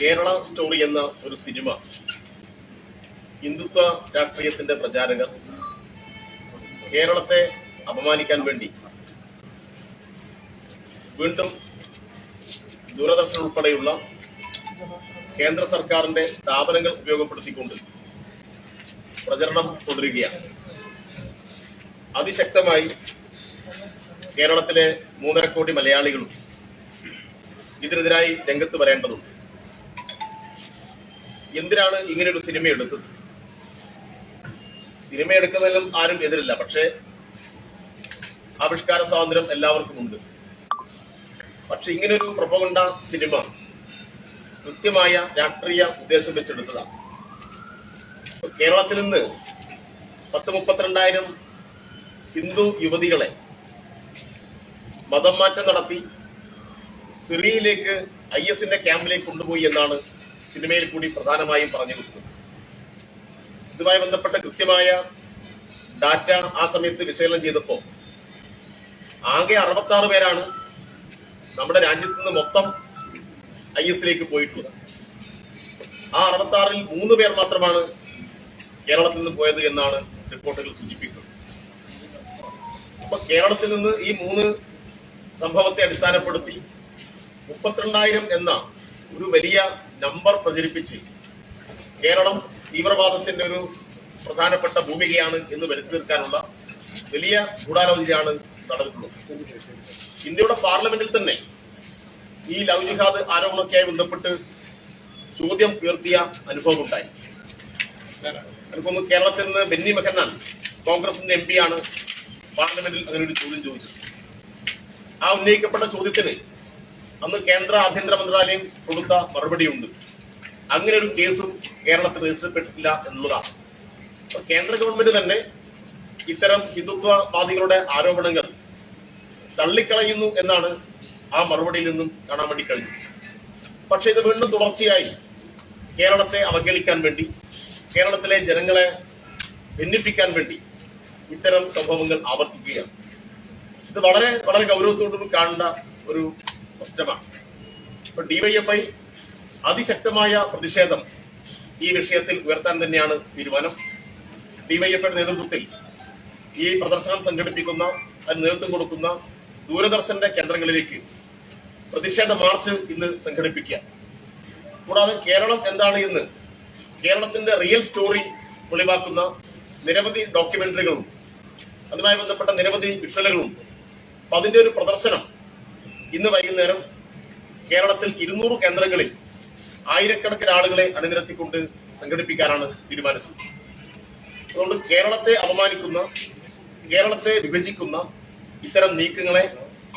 Kerala story എന്ന ഒരു cinema. Hindutva രാഷ്ട്രീയത്തിന്റെ പ്രചാരകർ. കേരളത്തെ അപമാനിക്കാൻ വേണ്ടി. വീണ്ടും ദൂരദർശൻ ഉൾപ്പെടെയുള്ള കേന്ദ്ര സർക്കാരിന്റെ സ്ഥാപനങ്ങൾ ഉപയോഗപ്പെടുത്തിക്കൊണ്ട് പ്രചരണം തുടരുകയാണ്. അതിശക്തമായി കേരളത്തിലെ മൂന്നര കോടി മലയാളികളും ഇതിനെതിരായി രംഗത്ത് വരേണ്ടതുണ്ട്. എന്തിനാണ് ഇങ്ങനെ ഒരു സിനിമ എടുത്തത്? സിനിമ എടുക്കുന്നതിലും ആരും എതിരില്ല പക്ഷേ ആവിഷ്കാര സ്വാതന്ത്ര്യം എല്ലാവർക്കും ഉണ്ട്. പക്ഷെ ഇങ്ങനെ ഒരു പ്രൊപ്പഗണ്ട സിനിമ കൃത്യമായ രാഷ്ട്രീയ ഉദ്ദേശം വെച്ചെടുത്തതാണ്. കേരളത്തിൽ നിന്ന് പത്ത് മുപ്പത്തിരണ്ടായിരം ഹിന്ദു യുവതികളെ മതം മാറ്റം നടത്തി സിറിയയിലേക്ക് ഐ എസിന്റെ ക്യാമ്പിലേക്ക് കൊണ്ടുപോയി എന്നാണ് സിനിമയിൽ കൂടി പ്രധാനമായും പറഞ്ഞു കൊടുക്കുന്നു ഇതുമായി ബന്ധപ്പെട്ട കൃത്യമായ ഡാറ്റ ആ സമയത്ത് വിശകലനം ചെയ്തപ്പോൾ ആകെ അറുപത്തി ആറ് പേരാണ് നമ്മുടെ രാജ്യത്ത് നിന്ന് മൊത്തം ഐ എസിലേക്ക് പോയിട്ടുള്ളത്. ആ അറുപത്തി ആറിൽ മൂന്ന് പേർ മാത്രമാണ് കേരളത്തിൽ നിന്ന് പോയത് എന്നാണ് റിപ്പോർട്ടുകൾ സൂചിപ്പിക്കുന്നത്. അപ്പൊ കേരളത്തിൽ നിന്ന് ഈ മൂന്ന് സംഭവത്തെ അടിസ്ഥാനപ്പെടുത്തി മുപ്പത്തിരണ്ടായിരം എന്ന ഒരു വലിയ നമ്പർ പ്രചരിപ്പിച്ച് കേരളം തീവ്രവാദത്തിന്റെ ഒരു പ്രധാനപ്പെട്ട ഭൂമികയാണ് എന്ന് വരുത്തി തീർക്കാനുള്ള വലിയ ഗൂഢാലോചനയാണ് നടന്നിട്ടുള്ളത്. ഇന്ത്യയുടെ പാർലമെന്റിൽ തന്നെ ഈ ലവ് ജിഹാദ് ആരോപണമൊക്കെയായി ബന്ധപ്പെട്ട് ചോദ്യം ഉയർത്തിയ അനുഭവം ഉണ്ടായി എനിക്കൊന്ന് കേരളത്തിൽ നിന്ന് ബെന്നി മെഹന്നാൻ കോൺഗ്രസിന്റെ എം ആണ് പാർലമെന്റിൽ അങ്ങനെ ഒരു ചോദ്യം ചോദിച്ചത്. ആ ഉന്നയിക്കപ്പെട്ട ചോദ്യത്തിന് അന്ന് കേന്ദ്ര ആഭ്യന്തര മന്ത്രാലയം കൊടുത്ത മറുപടിയുണ്ട്. അങ്ങനെ ഒരു കേസും കേരളത്തിൽ രജിസ്റ്റർ ചെയ്യപ്പെട്ടിട്ടില്ല എന്നുള്ളതാണ്. കേന്ദ്ര ഗവൺമെന്റ് തന്നെ ഇത്തരം ഹിന്ദുത്വവാദികളുടെ ആരോപണങ്ങൾ തള്ളിക്കളയുന്നു എന്നാണ് ആ മറുപടിയിൽ നിന്നും കാണാൻ വേണ്ടി കഴിഞ്ഞു. പക്ഷെ ഇത് വീണ്ടും തുടർച്ചയായി കേരളത്തെ അവഗണിക്കാൻ വേണ്ടി കേരളത്തിലെ ജനങ്ങളെ ഭിന്നിപ്പിക്കാൻ വേണ്ടി ഇത്തരം സംഭവങ്ങൾ ആവർത്തിക്കുകയാണ്. ഇത് വളരെ വളരെ ഗൗരവത്തോടും കാണേണ്ട ഒരു പ്രശ്നമാണ്. ഇപ്പൊ ഡിവൈഎഫ്ഐ അതിശക്തമായ പ്രതിഷേധം ഈ വിഷയത്തിൽ ഉയർത്താൻ തന്നെയാണ് തീരുമാനം. ഡിവൈഎഫ്ഐയുടെ നേതൃത്വത്തിൽ ഈ പ്രദർശനം സംഘടിപ്പിക്കുന്ന അതിന് നേതൃത്വം കൊടുക്കുന്ന ദൂരദർശന്റെ കേന്ദ്രങ്ങളിലേക്ക് പ്രതിഷേധ മാർച്ച് ഇന്ന് സംഘടിപ്പിക്കുക കൂടാതെ കേരളം എന്താണ് ഇന്ന് കേരളത്തിന്റെ റിയൽ സ്റ്റോറി വെളിവാക്കുന്ന നിരവധി ഡോക്യുമെന്ററികളും അതുമായി ബന്ധപ്പെട്ട നിരവധി വിഷലുകളും അപ്പൊ അതിന്റെ ഒരു പ്രദർശനം ഇന്ന് വൈകുന്നേരം കേരളത്തിൽ ഇരുന്നൂറ് കേന്ദ്രങ്ങളിൽ ആയിരക്കണക്കിന് ആളുകളെ അണിനിരത്തിക്കൊണ്ട് സംഘടിപ്പിക്കാനാണ് തീരുമാനിച്ചത്. അതുകൊണ്ട് കേരളത്തെ അപമാനിക്കുന്ന കേരളത്തെ വിഭജിക്കുന്ന ഇത്തരം നീക്കങ്ങളെ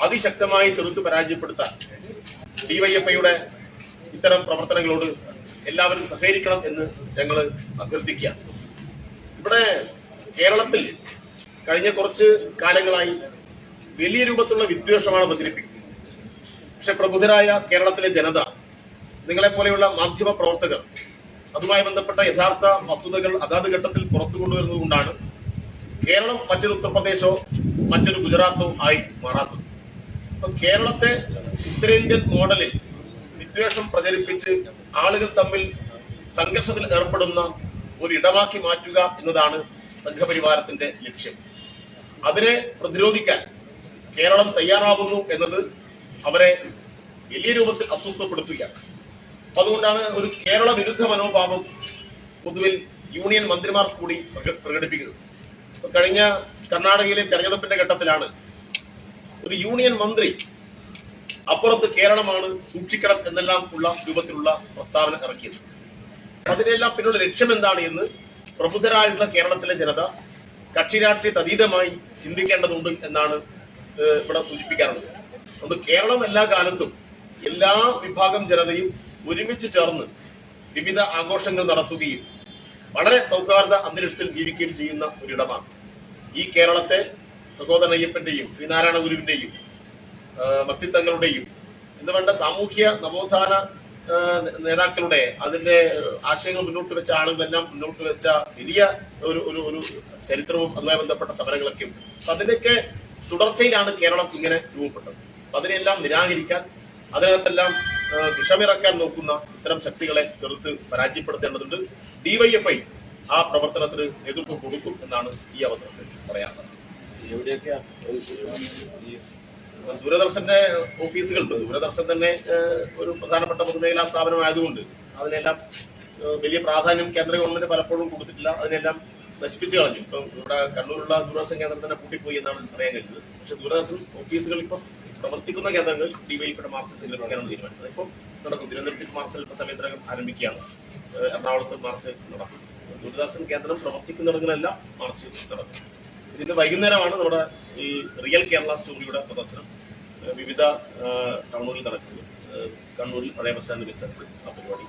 അതിശക്തമായി ചെറുത്ത് പരാജയപ്പെടുത്താൻ ഡിവൈഎഫ്ഐയുടെ ഇത്തരം പ്രവർത്തനങ്ങളോട് എല്ലാവരും സഹകരിക്കണം എന്ന് ഞങ്ങൾ അഭ്യർത്ഥിക്കുകയാണ്. ഇവിടെ കേരളത്തിൽ കഴിഞ്ഞ കുറച്ച് കാലങ്ങളായി വലിയ രൂപത്തിലുള്ള വിദ്വേഷമാണ് പ്രചരിപ്പിക്കുന്നത്. പക്ഷെ പ്രബുദ്ധരായ കേരളത്തിലെ ജനത നിങ്ങളെ പോലെയുള്ള മാധ്യമ പ്രവർത്തകർ അതുമായി ബന്ധപ്പെട്ട യഥാർത്ഥ വസ്തുതകൾ അതാത് ഘട്ടത്തിൽ പുറത്തു കൊണ്ടുവരുന്നത് കൊണ്ടാണ് കേരളം മറ്റൊരു ഉത്തർപ്രദേശോ മറ്റൊരു ഗുജറാത്തോ ആയി മാറാത്തത്. അപ്പൊ കേരളത്തെ ഉത്തരേന്ത്യൻ മോഡലിൽ വിദ്വേഷം പ്രചരിപ്പിച്ച് ആളുകൾ തമ്മിൽ സംഘർഷത്തിൽ ഏർപ്പെടുന്ന ഒരു ഇടമാക്കി മാറ്റുക എന്നതാണ് സംഘപരിവാരത്തിന്റെ ലക്ഷ്യം. അതിനെ പ്രതിരോധിക്കാൻ കേരളം തയ്യാറാവുന്നു എന്നത് അവരെ വലിയ രൂപത്തിൽ അസ്വസ്ഥപ്പെടുത്തുകയാണ്. അതുകൊണ്ടാണ് ഒരു കേരള വിരുദ്ധ മനോഭാവം പൊതുവിൽ യൂണിയൻ മന്ത്രിമാർ കൂടി പ്രക- പ്രകടിപ്പിക്കുന്നത്. കഴിഞ്ഞ കർണാടകയിലെ തെരഞ്ഞെടുപ്പിന്റെ ഘട്ടത്തിലാണ് ഒരു യൂണിയൻ മന്ത്രി അപ്പുറത്ത് കേരളമാണ് സൂക്ഷിക്കണം എന്നെല്ലാം ഉള്ള രൂപത്തിലുള്ള പ്രസ്താവന ഇറക്കിയത്. അതിനെല്ലാം പിന്നുള്ള ലക്ഷ്യം എന്താണ് എന്ന് പ്രബുദ്ധരായിട്ടുള്ള കേരളത്തിലെ ജനത കക്ഷി രാഷ്ട്രീയത്തെ അതീതമായി ചിന്തിക്കേണ്ടതുണ്ട് എന്നാണ് ഇവിടെ സൂചിപ്പിക്കാറുള്ളത്. അതുകൊണ്ട് കേരളം എല്ലാ കാലത്തും എല്ലാ വിഭാഗം ജനതയും ഒരുമിച്ച് ചേർന്ന് വിവിധ ആഘോഷങ്ങൾ നടത്തുകയും വളരെ സൗഹാർദ്ദ അന്തരീക്ഷത്തിൽ ജീവിക്കുകയും ചെയ്യുന്ന ഒരിടമാണ്. ഈ കേരളത്തെ സഹോദരൻ അയ്യപ്പന്റെയും ശ്രീനാരായണ ഗുരുവിന്റെയും ഭക്തിത്വങ്ങളുടെയും എന്ന് വേണ്ട സാമൂഹ്യ നവോത്ഥാന നേതാക്കളുടെ അതിന്റെ ആശയങ്ങൾ മുന്നോട്ട് വെച്ച ആളുകളെല്ലാം മുന്നോട്ട് വെച്ച വലിയ ഒരു ഒരു ഒരു ചരിത്രവും അതുമായി ബന്ധപ്പെട്ട സമരങ്ങളൊക്കെ ഉണ്ട്. അപ്പൊ അതിന്റെയൊക്കെ തുടർച്ചയിലാണ് കേരളം ഇങ്ങനെ രൂപപ്പെട്ടത്. അപ്പൊ അതിനെല്ലാം നിരാകരിക്കാൻ അതിനകത്തെല്ലാം വിഷമിറക്കാൻ നോക്കുന്ന ഇത്തരം ശക്തികളെ ചെറുത്ത് പരാജയപ്പെടുത്തേണ്ടതുണ്ട്. ഡിവൈഎഫ്ഐ ആ പ്രവർത്തനത്തിന് നേതൃത്വം കൊടുക്കും എന്നാണ് ഈ അവസരത്തിൽ ഈ ദൂരദർശന്റെ ഓഫീസുകളുണ്ട്. ദൂരദർശൻ തന്നെ ഒരു പ്രധാനപ്പെട്ട പൊതുമേഖലാ സ്ഥാപനമായതുകൊണ്ട് അതിനെല്ലാം വലിയ പ്രാധാന്യം കേന്ദ്ര ഗവൺമെന്റ് പലപ്പോഴും കൊടുത്തിട്ടില്ല. അതിനെല്ലാം നശിപ്പിച്ചു കളഞ്ഞു. ഇപ്പം ഇവിടെ കണ്ണൂരുള്ള ദൂരദർശൻ കേന്ദ്രം തന്നെ പൂട്ടിപ്പോയി എന്നാണ് പറയാൻ കഴിഞ്ഞത് പക്ഷെ ദൂരദർശൻ ഓഫീസുകൾ ഇപ്പം പ്രവർത്തിക്കുന്ന കേന്ദ്രങ്ങൾ ഡിവൈഫിയുടെ മാർച്ച് സംഘടിപ്പിക്കാനാണ് തീരുമാനിച്ചത്. ഇപ്പം നടക്കും തിരുവനന്തപുരത്തിൽ മാർച്ച് അല്പ സമയത്തിനകം ആരംഭിക്കുകയാണ്. എറണാകുളത്ത് മാർച്ച് നടക്കും. ദുരിതാശ്വാസ കേന്ദ്രം പ്രവർത്തിക്കുന്നിടങ്ങളെല്ലാം മാർച്ച് നടക്കും. ഇന്ന് വൈകുന്നേരമാണ് നമ്മുടെ ഈ റിയൽ കേരള സ്റ്റോറിയുടെ പ്രദർശനം. വിവിധ ടൗണുകളിൽ നടക്കുന്നത്. കണ്ണൂരിൽ പഴയ ബസ് സ്റ്റാൻഡ് പരിസരത്ത് ആ പരിപാടി